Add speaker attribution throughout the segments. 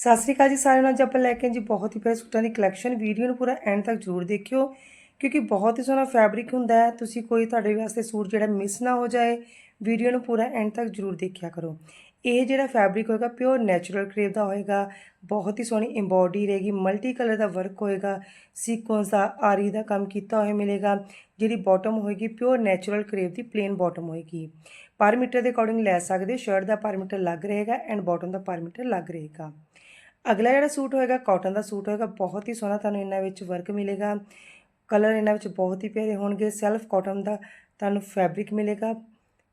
Speaker 1: ਸਤਿ ਸ਼੍ਰੀ ਅਕਾਲ ਜੀ ਸਾਰਿਆਂ ਨੂੰ। ਅੱਜ ਆਪਾਂ ਲੈ ਕੇ ਜੀ ਬਹੁਤ ਹੀ ਪਿਆਰੇ ਸੂਟਾਂ ਦੀ ਕਲੈਕਸ਼ਨ ਵੀਡੀਓ ਨੂੰ ਪੂਰਾ ਐਂਡ ਤੱਕ ਜ਼ਰੂਰ ਦੇਖਿਓ, ਕਿਉਂਕਿ ਬਹੁਤ ਹੀ ਸੋਹਣਾ ਫੈਬਰਿਕ ਹੁੰਦਾ ਹੈ। ਤੁਸੀਂ ਕੋਈ ਤੁਹਾਡੇ ਵਾਸਤੇ ਸੂਟ ਜਿਹੜਾ ਮਿਸ ਨਾ ਹੋ ਜਾਏ, ਵੀਡੀਓ ਨੂੰ ਪੂਰਾ ਐਂਡ ਤੱਕ ਜ਼ਰੂਰ ਦੇਖਿਆ ਕਰੋ। ਇਹ ਜਿਹੜਾ ਫੈਬਰਿਕ ਹੋਏਗਾ ਪਿਓਰ ਨੈਚੁਰਲ ਕਰੇਵ ਦਾ ਹੋਏਗਾ। ਬਹੁਤ ਹੀ ਸੋਹਣੀ ਐਮਬੋਡੀ ਰਹੇਗੀ ਮਲਟੀ ਕਲਰ ਦਾ ਵਰਕ ਹੋਏਗਾ। ਸੀਕੁਐਂਸ ਦਾ, ਆਰੀ ਦਾ ਕੰਮ ਕੀਤਾ ਹੋਇਆ ਮਿਲੇਗਾ, ਜਿਹੜੀ ਬਾਟਮ ਹੋਏਗੀ ਪਿਓਰ ਨੈਚੁਰਲ ਕਰੇਵ ਦੀ ਪਲੇਨ ਬਾਟਮ ਹੋਏਗੀ। ਪਰ ਮੀਟਰ ਦੇ ਅਕੋਰਡਿੰਗ ਲੈ ਸਕਦੇ ਹੋ। ਸ਼ਰਟ ਦਾ ਪਰ ਮੀਟਰ ਲੱਗ ਰਹੇਗਾ ਐਂਡ ਬਾਟਮ ਦਾ ਪਰ ਮੀਟਰ ਲੱਗ ਰਹੇਗਾ। ਅਗਲਾ ਜਿਹੜਾ ਸੂਟ ਹੋਏਗਾ ਕਾਟਨ ਦਾ ਸੂਟ ਹੋਏਗਾ, ਬਹੁਤ ਹੀ ਸੋਹਣਾ ਤੁਹਾਨੂੰ ਇਹਨਾਂ ਵਿੱਚ ਵਰਕ ਮਿਲੇਗਾ। ਕਲਰ ਇਹਨਾਂ ਵਿੱਚ ਬਹੁਤ ਹੀ ਪਿਆਰੇ ਹੋਣਗੇ ਸੈਲਫ ਕਾਟਨ ਦਾ ਤੁਹਾਨੂੰ ਫੈਬਰਿਕ ਮਿਲੇਗਾ।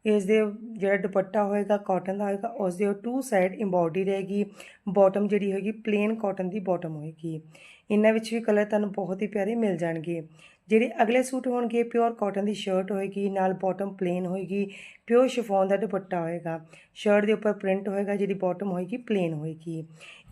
Speaker 1: ਇਸ ਦੇ ਜਿਹੜਾ ਦੁਪੱਟਾ ਹੋਏਗਾ ਕਾਟਨ ਦਾ ਹੋਏਗਾ, ਉਸ ਦੇ ਟੂ ਸਾਈਡ ਐਮਬੋਡੀ ਰਹੇਗੀ। ਬਾਟਮ ਜਿਹੜੀ ਹੋਏਗੀ ਪਲੇਨ ਕਾਟਨ ਦੀ ਬਾਟਮ ਹੋਏਗੀ। ਇਹਨਾਂ ਵਿੱਚ ਵੀ ਕਲਰ ਤੁਹਾਨੂੰ ਬਹੁਤ ਹੀ ਪਿਆਰੇ ਮਿਲ ਜਾਣਗੇ। ਜਿਹੜੇ ਅਗਲੇ ਸੂਟ ਹੋਣਗੇ ਪਿਓਰ ਕਾਟਨ ਦੀ ਸ਼ਰਟ ਹੋਏਗੀ, ਨਾਲ ਬਾਟਮ ਪਲੇਨ ਹੋਏਗੀ ਪਿਓਰ ਸ਼ਿਫੋਨ ਦਾ ਦੁਪੱਟਾ ਹੋਏਗਾ। ਸ਼ਰਟ ਦੇ ਉੱਪਰ ਪ੍ਰਿੰਟ ਹੋਏਗਾ ਜਿਹੜੀ ਬਾਟਮ ਹੋਏਗੀ ਪਲੇਨ ਹੋਏਗੀ।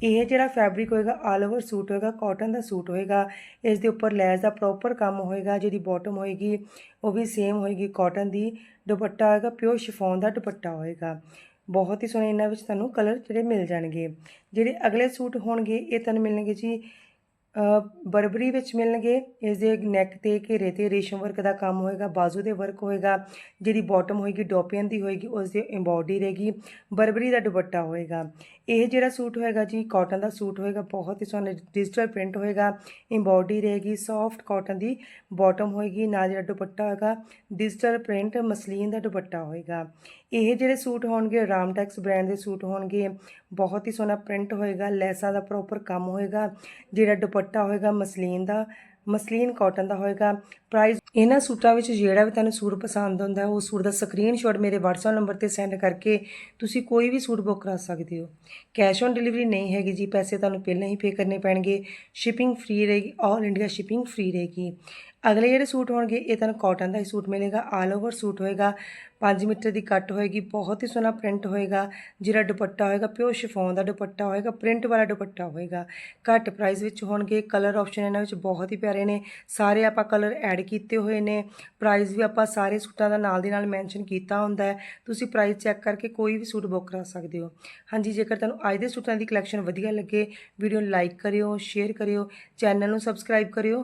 Speaker 1: ਇਹ ਜਿਹੜਾ ਫੈਬਰਿਕ ਹੋਏਗਾ ਆਲ ਓਵਰ ਸੂਟ ਹੋਏਗਾ ਕਾਟਨ ਦਾ ਸੂਟ ਹੋਏਗਾ। ਇਸ ਦੇ ਉੱਪਰ ਲੈਸ ਦਾ ਪ੍ਰੋਪਰ ਕੰਮ ਹੋਏਗਾ ਜਿਹੜੀ ਬਾਟਮ ਹੋਏਗੀ, ਉਹ ਵੀ ਸੇਮ ਹੋਏਗੀ ਕਾਟਨ ਦੀ। ਦੁਪੱਟਾ ਹੋਏਗਾ ਪਿਓਰ ਸ਼ਿਫੋਨ ਦਾ ਦੁਪੱਟਾ ਹੋਏਗਾ। ਬਹੁਤ ਹੀ ਸੋਹਣੇ ਇਹਨਾਂ ਵਿੱਚ ਤੁਹਾਨੂੰ ਕਲਰ ਜਿਹੜੇ ਮਿਲ ਜਾਣਗੇ। ਜਿਹੜੇ ਅਗਲੇ ਸੂਟ ਹੋਣਗੇ, ਇਹ ਤੁਹਾਨੂੰ ਮਿਲਣਗੇ ਜੀ ਬਰਬਰੀ ਵਿੱਚ ਮਿਲਣਗੇ। ਇਸ ਦੇ ਨੈਕ ਤੇ ਘੇਰੇ ਤੇ ਰੇਸ਼ਮ ਵਰਕ ਦਾ ਕੰਮ ਹੋਏਗਾ, ਬਾਜ਼ੂ ਦੇ ਵਰਕ ਹੋਏਗਾ ਜਿਹੜੀ ਬਾਟਮ ਹੋਏਗੀ ਡੋਪੀਅਨ ਦੀ ਹੋਏਗੀ ਉਸ ਦੇ ਐਮਬੋਡੀ ਰਹੇਗੀ, ਬਰਬਰੀ ਦਾ ਦੁਪੱਟਾ ਹੋਏਗਾ। ਇਹ ਜਿਹੜਾ ਸੂਟ ਹੋਏਗਾ ਜੀ ਕਾਟਨ ਦਾ ਸੂਟ ਹੋਏਗਾ, ਬਹੁਤ ਹੀ ਸੋਹਣਾ ਡਿਜੀਟਲ ਪ੍ਰਿੰਟ ਹੋਏਗਾ ਐਮਬੋਡੀ ਰਹੇਗੀ ਸੌਫਟ ਕਾਟਨ ਦੀ ਬਾਟਮ ਹੋਏਗੀ, ਨਾਲ ਜਿਹੜਾ ਦੁਪੱਟਾ ਹੋਏਗਾ ਡਿਜੀਟਲ ਪ੍ਰਿੰਟ ਮਸਲੀਨ ਦਾ ਦੁਪੱਟਾ ਹੋਏਗਾ। ਇਹ ਜਿਹੜੇ ਸੂਟ ਹੋਣਗੇ, ਰਾਮਟੈਕਸ ਬ੍ਰਾਂਡ ਦੇ ਸੂਟ ਹੋਣਗੇ, ਬਹੁਤ ਹੀ ਸੋਹਣਾ ਪ੍ਰਿੰਟ ਹੋਏਗਾ, ਲੈਸਾਂ ਦਾ ਪ੍ਰੋਪਰ ਕੰਮ ਹੋਏਗਾ, ਜਿਹੜਾ ਦੁਪੱਟਾ ਹੋਏਗਾ, ਮਸਲੀਨ ਦਾ, ਮਸਲੀਨ ਕਾਟਨ ਦਾ ਹੋਏਗਾ। ਪ੍ਰਾਈਸ ਇਹਨਾਂ ਸੂਟਾਂ ਵਿੱਚ ਜਿਹੜਾ ਵੀ ਤੁਹਾਨੂੰ ਸੂਟ ਪਸੰਦ ਹੁੰਦਾ ਉਹ ਸੂਟ ਦਾ ਸਕਰੀਨਸ਼ਾਟ ਮੇਰੇ WhatsApp ਨੰਬਰ ਤੇ ਸੈਂਡ ਕਰਕੇ ਤੁਸੀਂ ਕੋਈ ਵੀ ਸੂਟ ਬੁੱਕ ਕਰਾ ਸਕਦੇ ਹੋ। ਕੈਸ਼ ਔਨ ਡਿਲੀਵਰੀ ਨਹੀਂ ਹੈਗੀ ਜੀ, ਪੈਸੇ ਤੁਹਾਨੂੰ ਪਹਿਲਾਂ ਹੀ ਪੇ ਕਰਨੇ ਪੈਣਗੇ। ਸ਼ਿਪਿੰਗ ਫ੍ਰੀ ਰਹੇਗੀ ਆਲ ਇੰਡੀਆ ਸ਼ਿਪਿੰਗ ਫ੍ਰੀ ਰਹੇਗੀ। ਅਗਲੇ ਜਿਹੜੇ ਸੂਟ ਹੋਣਗੇ, ਇਹ ਤੁਹਾਨੂੰ ਕਾਟਨ ਦਾ ਹੀ ਸੂਟ ਮਿਲੇਗਾ ਆਲ ਓਵਰ ਸੂਟ ਹੋਏਗਾ 5 ਮੀਟਰ ਦੀ ਕੱਟ ਹੋਏਗੀ, ਬਹੁਤ ਹੀ ਸੋਹਣਾ ਪ੍ਰਿੰਟ ਹੋਏਗਾ, ਜਿਹੜਾ ਦੁਪੱਟਾ ਹੋਏਗਾ ਪਿਓ ਸ਼ਿਫੋਨ ਦਾ ਦੁਪੱਟਾ ਹੋਏਗਾ ਪ੍ਰਿੰਟ ਵਾਲਾ ਦੁਪੱਟਾ ਹੋਏਗਾ। ਘੱਟ ਪ੍ਰਾਈਸ ਵਿੱਚ ਹੋਣਗੇ ਕਲਰ ਆਪਸ਼ਨ ਇਹਨਾਂ ਵਿੱਚ ਬਹੁਤ ਹੀ ਪਿਆਰੇ ਨੇ, ਸਾਰੇ ਆਪਾਂ ਕਲਰ ਐਡ ਕੀਤੇ ਹੋਏ ਨੇ ਪ੍ਰਾਈਸ ਵੀ ਆਪਾਂ ਸਾਰੇ ਸੂਟਾਂ ਦਾ ਨਾਲ ਦੀ ਨਾਲ ਮੈਂਸ਼ਨ ਕੀਤਾ ਹੁੰਦਾ ਹੈ, ਤੁਸੀਂ ਪ੍ਰਾਈਸ ਚੈੱਕ ਕਰਕੇ ਕੋਈ ਵੀ ਸੂਟ ਬੁੱਕ ਕਰਾ ਸਕਦੇ ਹੋ। ਹਾਂਜੀ, ਜੇਕਰ ਤੁਹਾਨੂੰ ਅੱਜ ਦੇ ਸੂਟਾਂ ਦੀ ਕਲੈਕਸ਼ਨ ਵਧੀਆ ਲੱਗੇ ਵੀਡੀਓ ਨੂੰ ਲਾਈਕ ਕਰਿਓ ਸ਼ੇਅਰ ਕਰਿਓ ਚੈਨਲ ਨੂੰ ਸਬਸਕ੍ਰਾਈਬ ਕਰਿਓ